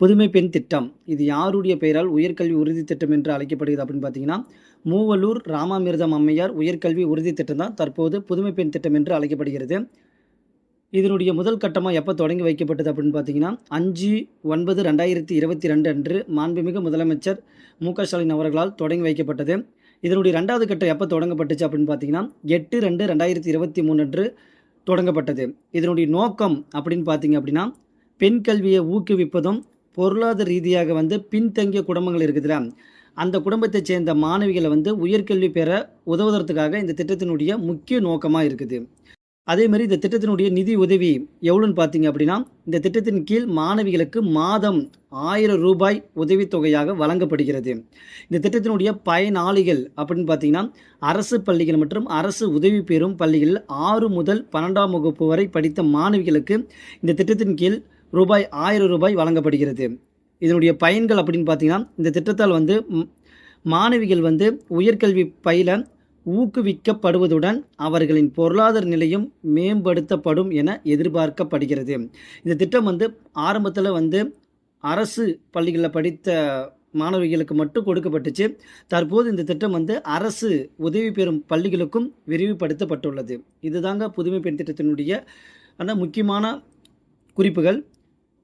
புதுமை பெண் திட்டம். இது யாருடைய பெயரால் உயர்கல்வி உறுதி திட்டம் என்று அழைக்கப்படுகிறது அப்படின்னு பார்த்தீங்கன்னா மூவலூர் ராமாமிர்தம் அம்மையார் உயர்கல்வி உறுதி திட்டம் தான் தற்போது புதுமை பெண் திட்டம் என்று அழைக்கப்படுகிறது. இதனுடைய முதல் கட்டமாக எப்போ தொடங்கி வைக்கப்பட்டது அப்படின்னு பார்த்தீங்கன்னா அஞ்சு ஒன்பது ரெண்டாயிரத்தி இருபத்தி ரெண்டு அன்று மாண்புமிகு முதலமைச்சர் மு க ஸ்டாலின் அவர்களால் தொடங்கி வைக்கப்பட்டது. இதனுடைய ரெண்டாவது கட்டம் எப்போ தொடங்கப்பட்டுச்சு அப்படின்னு பார்த்தீங்கன்னா எட்டு ரெண்டு ரெண்டாயிரத்தி இருபத்தி மூணு அன்று தொடங்கப்பட்டது. இதனுடைய நோக்கம் அப்படின்னு பார்த்தீங்க அப்படின்னா பெண் கல்வியை ஊக்குவிப்பதும் பொருளாதார ரீதியாக வந்து பின்தங்கிய குடும்பங்கள் இருக்குதுல்ல. அந்த குடும்பத்தைச் சேர்ந்த மாணவிகளை வந்து உயர்கல்வி பெற உதவுவதற்காக இந்த திட்டத்தினுடைய முக்கிய நோக்கமாக இருக்குது. அதேமாதிரி இந்த திட்டத்தினுடைய நிதி உதவி எவ்வளோன்னு பார்த்தீங்க அப்படின்னா இந்த திட்டத்தின் கீழ் மாணவிகளுக்கு மாதம் ஆயிரம் ரூபாய் உதவித்தொகையாக வழங்கப்படுகிறது. இந்த திட்டத்தினுடைய பயனாளிகள் அப்படின்னு பார்த்தீங்கன்னா அரசு பள்ளிகள் மற்றும் அரசு உதவி பெறும் பள்ளிகளில் ஆறு முதல் பன்னெண்டாம் வகுப்பு வரை படித்த மாணவிகளுக்கு இந்த திட்டத்தின் கீழ் ரூபாய் ஆயிரம் ரூபாய் வழங்கப்படுகிறது. இதனுடைய பயன்கள் அப்படின்னு பார்த்தீங்கன்னா இந்த திட்டத்தால் வந்து மாணவிகள் வந்து உயர்கல்வி பயில ஊக்குவிக்கப்படுவதுடன் அவர்களின் பொருளாதார நிலையும் மேம்படுத்தப்படும் என எதிர்பார்க்கப்படுகிறது. இந்த திட்டம் வந்து ஆரம்பத்தில் வந்து அரசு பள்ளிகளில் படித்த மாணவிகளுக்கு மட்டும் கொடுக்கப்பட்டுச்சு. தற்போது இந்த திட்டம் வந்து அரசு உதவி பெறும் பள்ளிகளுக்கும் விரிவுபடுத்தப்பட்டுள்ளது. இதுதாங்க புதுமை பெண் திட்டத்தினுடைய ஆனால் முக்கியமான குறிப்புகள்.